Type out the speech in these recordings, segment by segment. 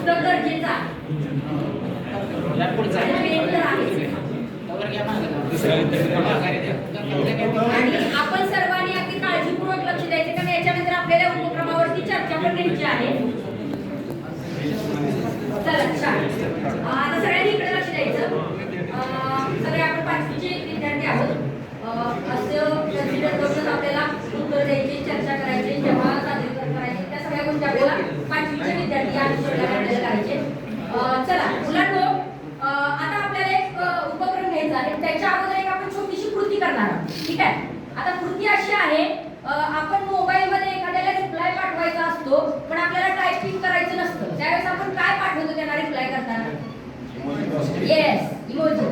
पुस्तक गरजेचं आहे. आपण सर्वांनी अगदी काळजीपूर्वक लक्ष द्यायचं कारण याच्यानंतर आपल्याला उपक्रमावरती चर्चा पण करायची आहे. आता सगळ्यांनी इकडे लक्ष द्यायचं. सगळे आपण पाचवीचे विद्यार्थी आहोत. असं consider करूनच आपल्याला उत्तर द्यायची चर्चा करायची जेव्हा सादरीकरण करायचे त्या सगळ्या गोष्टी आपल्याला पाचवीचे विद्यार्थी या अनुषंगाने आपल्याला करायचे अं, चला मुलांनो अं, आता आपल्याला एक अं, उपक्रम घ्यायचा आहे त्याच्या अगोदर एक आपण छोटीशी कृती करणार आहोत ठीक आहे आता अशी आहे आपण मोबाईल मध्ये एखाद्याला रिप्लाय पाठवायचा असतो पण आपल्याला टायपिंग करायचं नसतं. त्यावेळेस आपण काय पाठवतो त्यांना रिप्लाय करताना? येस इमोजी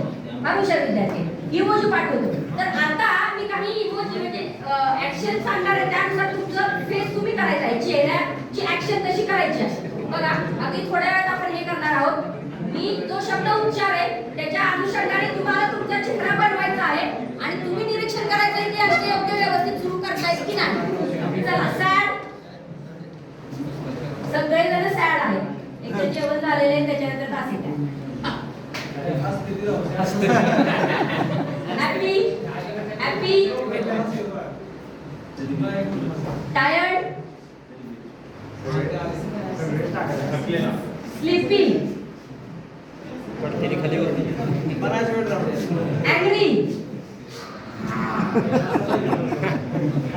हा हुशार विद्यार्थी. इमोजी पाठवतो. तर आता मी काही इमोजी म्हणजे ऍक्शन सांगणार आहे. त्यानुसार तुमचं फेस तुम्ही करायचं आहे. चेहऱ्याची ऍक्शन तशी करायची असते बघा अगदी थोड्या वेळात आपण हे करणार आहोत. मी जो शब्द उच्चार त्याच्या अनुषंगाने तुम्हाला तुमचा चेहरा बनवायचा आहे आणि तुम्ही निरीक्षण करायचं आहे की अगदी योग्य व्यवस्थित सुरू करतायत की नाही. चला सॅड सगळेजण सॅड आहेत. एक तर जेवण झालेले आहे त्याच्यानंतर तासिक आहे हॅपी हॅपी टायर्ड स्लीपी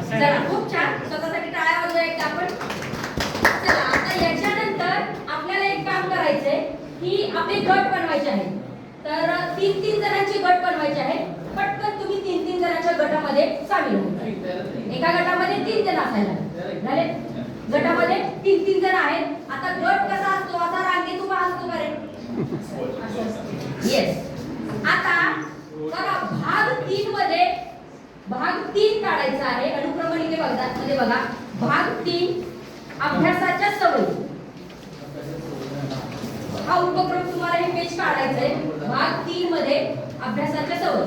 चला खूप छान. स्वतःसाठी टाळ्या वाजवा एकदा आपण. चला आता याच्यानंतर आपल्याला एक काम करायचंय. की आपले गट बनवायचे आहेत तर तीन तीन जणांचे गट बनवायचे आहेत पटकन तुम्ही तीन तीन जणांच्या गटामध्ये सामील एका गटामध्ये तीन जण असायला. झाले? गटामध्ये तीन तीन जण आहेत. आता गट कसा असतो? असा रांगेत उभा असतो का रे? येस आता बघा भाग तीन मध्ये भाग तीन काढायचा आहे. अनुक्रमणिके बघा मध्ये बघा. भाग तीन अभ्यासाच्या सवयी. हा उपक्रम तुम्हाला हे पेज काढायचं आहे भाग तीन मध्ये अभ्यासाच्या सवयी.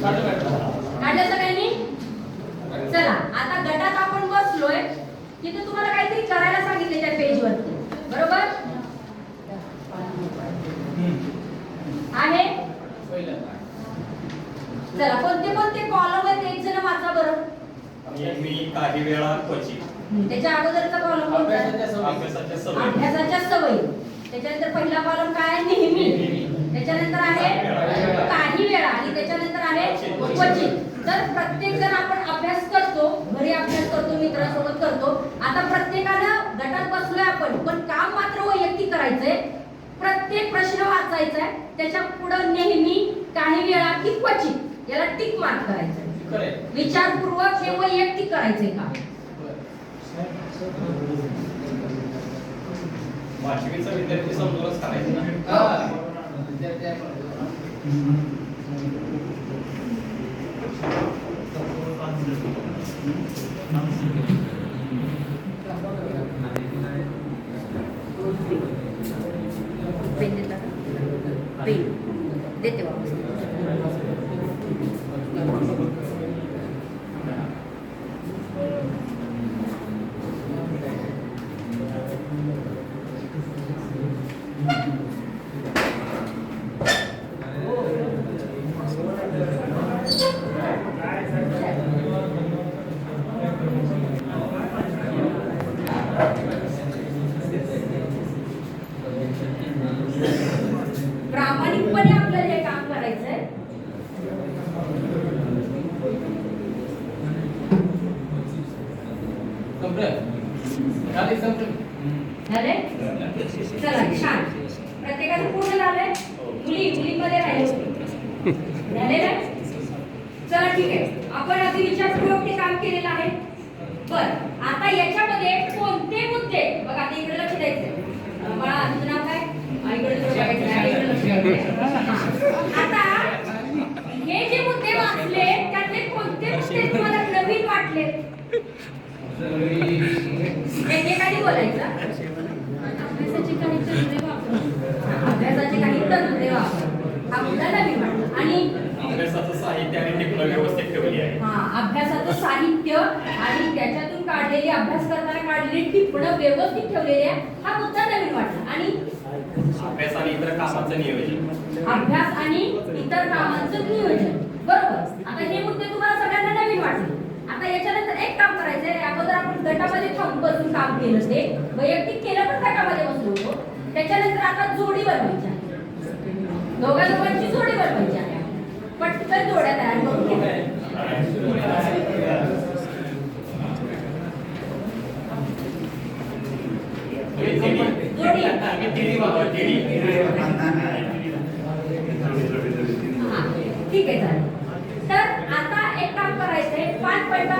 काढलं सगळ्यांनी? चला. आता गटात आपण बसलोय. तिथे तुम्हाला काहीतरी करायला सांगितले त्या पेज वरती. बरोबर? आहे. चला कोणते कोणते कॉलम आहेत? एक जण वाचा बरं. मी काही वेळा क्वचित त्याच्या अगोदरचा कॉलम कोणता? अभ्यासाच्या सवयी. त्याच्यानंतर पहिला कॉलम काय? आहे? नेहमी. नेहमी. त्याच्यानंतर आहे काही वेळा. आणि त्याच्यानंतर आहे क्वचित तर प्रत्येक जण आपण अभ्यास करतो घरी अभ्यास करतो मित्रांसोबत करतो आता प्रत्येकानं गटात बसलोय आपण पण काम मात्र वैयक्तिक करायचंय. प्रत्येक प्रश्न वाचायचा आहे त्याच्या पुढं नेहमी काही वेळा की क्वचित. याला टिक मार्क करायचंय. विचारपूर्वक हे वैयक्तिक करायचंय काम पाचवीचा विद्यार्थी समजूनच करायचं ना. प्रामाणिकपणे आपल्याला हे काम करायचंय. झाले चला छान प्रत्येकाचं पूर्ण झालंय मुली मुलीमध्ये राहिले होते झाले ना चला ठीक आहे आपण अगदी विचारपूर्वक ते काम केलेलं आहे बर आता याच्यामध्ये कोणते मुद्दे बघा आता इकडे लक्ष द्यायचं अं, बाळा तुझं नाव काय आणि इकडे तुझं बघायचं आहे, इकडे लक्ष द्यायचं. आता हे जे मुद्दे वाचले त्यातले कोणते मुद्दे तुम्हाला नवीन वाटले एकेकाने बोलायचं? अभ्यासाचे काही तंत्रे वापर. अभ्यासाचे काही तंत्रे वापर. हा मुद्दा नवीन वाटला आणि अभ्यासाचं साहित्य आणि टिपणं व्यवस्थित ठेवली आहे. हा अभ्यासाचं साहित्य आणि त्याच्यातून काढलेली अभ्यास करताना काढलेली टिपणं व्यवस्थित ठेवलेली आहे हा मुद्दा नवीन वाटला. आणि अभ्यास आणि इतर कामाचं नियोजन. अभ्यास आणि इतर कामांचं नियोजन. बरोबर. आता हे मुद्दे तुम्हाला सगळ्यांना नवीन वाटले. आता याच्यानंतर एक काम करायचंय. अगोदर आपण गटामध्ये थांब बसून काम केलं ते. वैयक्तिक केलं पण गटामध्ये बसलो होतो. त्याच्यानंतर आता जोडी बनवायची दोघा दोघांची जोडी बनवायची आहे पटकन जोड्या तयार करून घ्या जोडी हा, ठीक आहे चालेल तर आता एक काम करायचंय पाच पैसा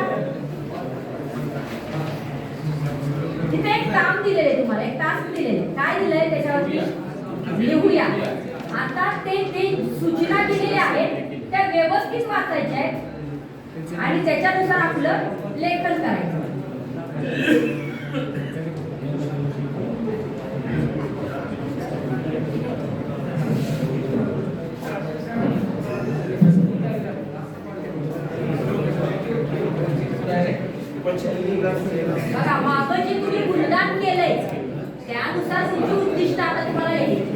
तिथे एक काम दिलेले तुम्हाला एक टास्क दिलेले काय दिलंय त्याच्यावरती? लिहूया. आता ते ते सूचना दिलेल्या आहेत त्या व्यवस्थित वाचायच्या आहेत. आणि त्याच्यानुसार आपलं लेखन करायचं. बघा मागं जे तुम्ही त्यानुसार तुमची उद्दिष्ट आता तुम्हाला लिहायची.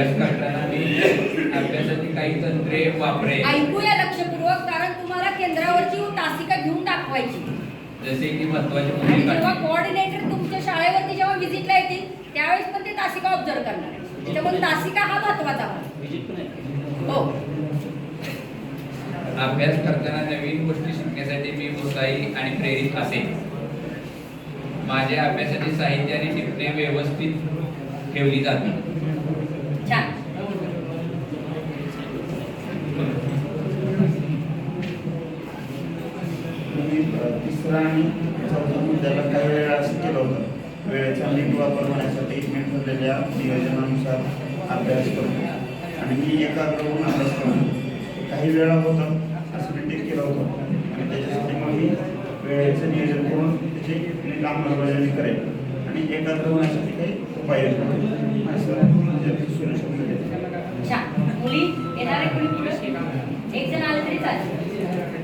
अभ्यास करताना मी अभ्यासाची काही तंत्रे वापरे. ऐकूया लक्षपूर्वक कारण तुम्हाला केंद्रावरची तासिका घेऊन दाखवायची. जसे की महत्त्वाचे आणि मुद्दे जेव्हा. कोऑर्डिनेटर तुमच्या शाळेवरती जेव्हा व्हिजिटला येतील त्यावेळेस पण ते तासिका ऑब्झर्व करणार आहे त्याच्यामुळे तासिका हा महत्त्वाचा भाग. हो. अभ्यास करताना नवीन गोष्टी शिकण्यासाठी मी उत्साही आणि प्रेरित असेल माझ्या अभ्यासाचे साहित्य आणि टिपणे व्यवस्थित ठेवली जाते छान मी तिसरा आणि चौथा मुद्द्याला काही वेळा असं केलं होतं. वेळेचा नीट वापर होण्यासाठी मी ठरलेल्या नियोजनानुसार अभ्यास करून आणि मी एकाग्र होऊन अभ्यास करून काही वेळा होतं असं मी ते केलं होतं. आणि त्याच्यासाठी मग मी वेळेचं नियोजन करून त्याची नीट अंमलबजावणी करेन आणि एकाग्र होण्यासाठी काही उपाय योजना असं म्हणजे सोल्युशन मिळेल मुली येणारे कोणी पुरुष एक जण आलं तरी चालेल.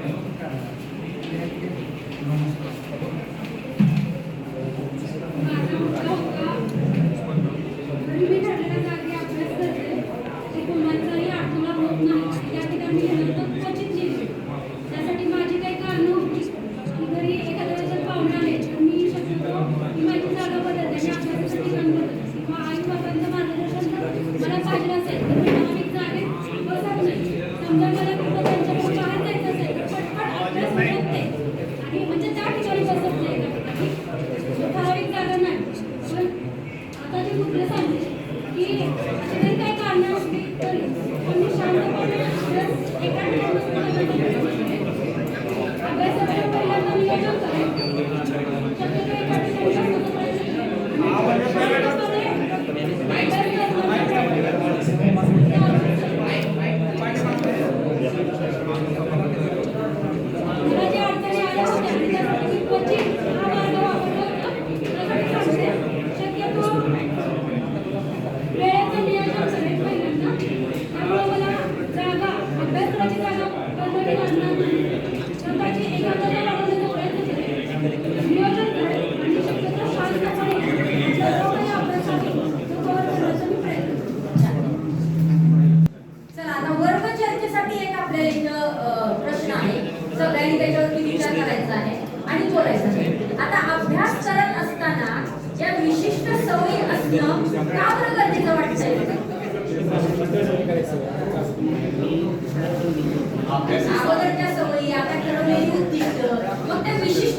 अगोदरच्या सवयी आता ठरवलेली उद्दिष्ट मग त्या विशिष्ट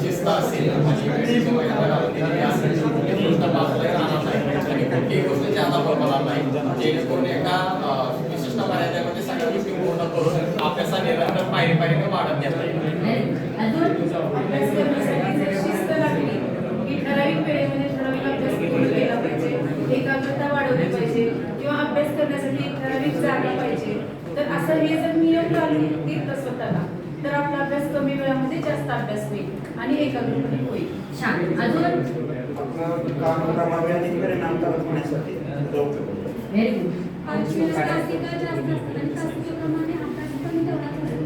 शिस्त असेल म्हणजे कोणतीही नाही जेणेकरून एका विशिष्ट मर्यादेमध्ये सगळ्या गोष्टी पूर्ण करून अभ्यास हा निरंतर पायरी पायरीने वाढत जात जर हे सगळेजण नियम घालून घेतलं स्वतःला तर आपला अभ्यास कमी वेळामध्ये जास्त अभ्यास होईल आणि एकाग्रपणे होईल. छान. अजून?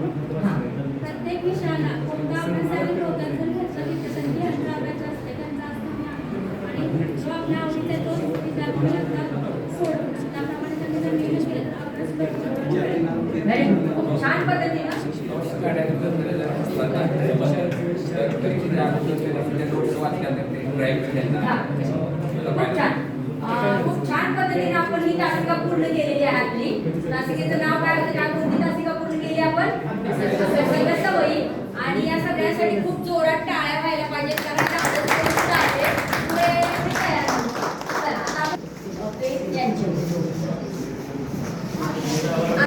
प्रत्येक विषयाला कोणता अभ्यास घेतला की त्यासाठी खूप छान. पद्धतीने आपण ही तासिका पूर्ण केलेली आहे आपली. तासिकेचं नाव काय होतं? काय कोणती तासिका पूर्ण केली आपण? सवयी आणि या सगळ्यासाठी खूप जोरात टाळ्या व्हायला पाहिजे कारण पुढे